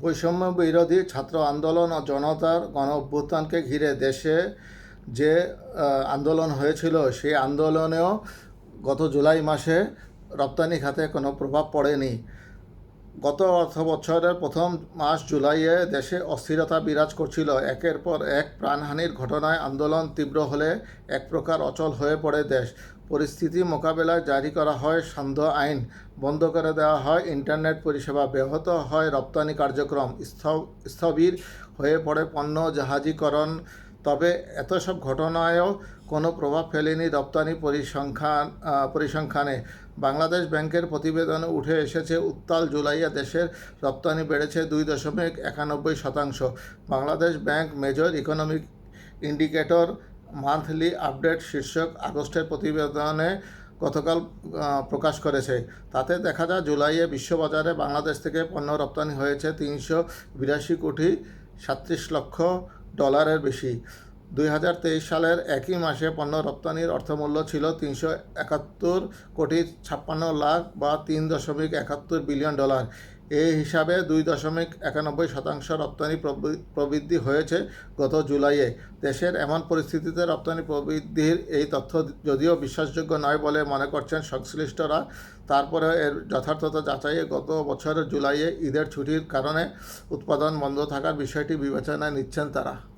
বৈষম্য বিরোধী ছাত্র আন্দোলন ও জনতার গণ অভ্যুত্থানকে ঘিরে দেশে যে আন্দোলন হয়েছিল, সেই আন্দোলনেও গত জুলাই মাসে রপ্তানি খাতে কোনো প্রভাব পড়েনি। গত অর্থ বছরের প্রথম মাস জুলাইয়ে দেশে অস্থিরতা বিরাজ করছিল। একের পর এক প্রাণহানির ঘটনায় আন্দোলন তীব্র হলে এক প্রকার অচল হয়ে পড়ে দেশ। পরিস্থিতি মোকাবেলায় জারি করা হয় সান্ধ্য আইন, বন্ধ করে দেওয়া হয় ইন্টারনেট পরিষেবা, ব্যাহত হয় রপ্তানি কার্যক্রম স্থ- স্থবির হয়ে পড়ে পণ্য জাহাজীকরণ তবে এত সব ঘটনায়ও কোনো প্রভাব ফেলেনি রপ্তানি পরিসংখ্যান পরিসংখ্যানে। বাংলাদেশ ব্যাংকের প্রতিবেদনে উঠে এসেছে, উত্তাল জুলাইয়া দেশের রপ্তানি বেড়েছে দুই দশমিক একানব্বই শতাংশ। Bangladesh Bank major economic indicator monthly update শীর্ষক আগস্টের প্রতিবেদনে গতকাল প্রকাশ করেছে। তাতে দেখা যায়, জুলাইয়ে বিশ্ববাজারে বাংলাদেশ থেকে পণ্য রপ্তানি হয়েছে তিনশো বিরাশি কোটি সাতত্রিশ লক্ষ ডলারের বেশি। দুই হাজার তেইশ সালের একই মাসে পণ্য রপ্তানির অর্থমূল্য ছিল তিনশো একাত্তর কোটি ছাপ্পান্ন লাখ বা তিন দশমিক একাত্তর বিলিয়ন ডলার। এই হিসাবে দুই দশমিক একানব্বই শতাংশ রপ্তানি প্রবৃ- প্রবৃদ্ধি হয়েছে গত জুলাইয়ে। দেশের এমন পরিস্থিতিতে রপ্তানি প্রবৃদ্ধির এই তথ্য যদিও বিশ্বাসযোগ্য নয় বলে মনে করছেন সংশ্লিষ্টরা তারপরে এর যথার্থতা যাচাইয়ে গত বছরের জুলাইয়ে ঈদের ছুটির কারণে উৎপাদন বন্ধ থাকার বিষয়টি বিবেচনায় নিচ্ছেন তারা।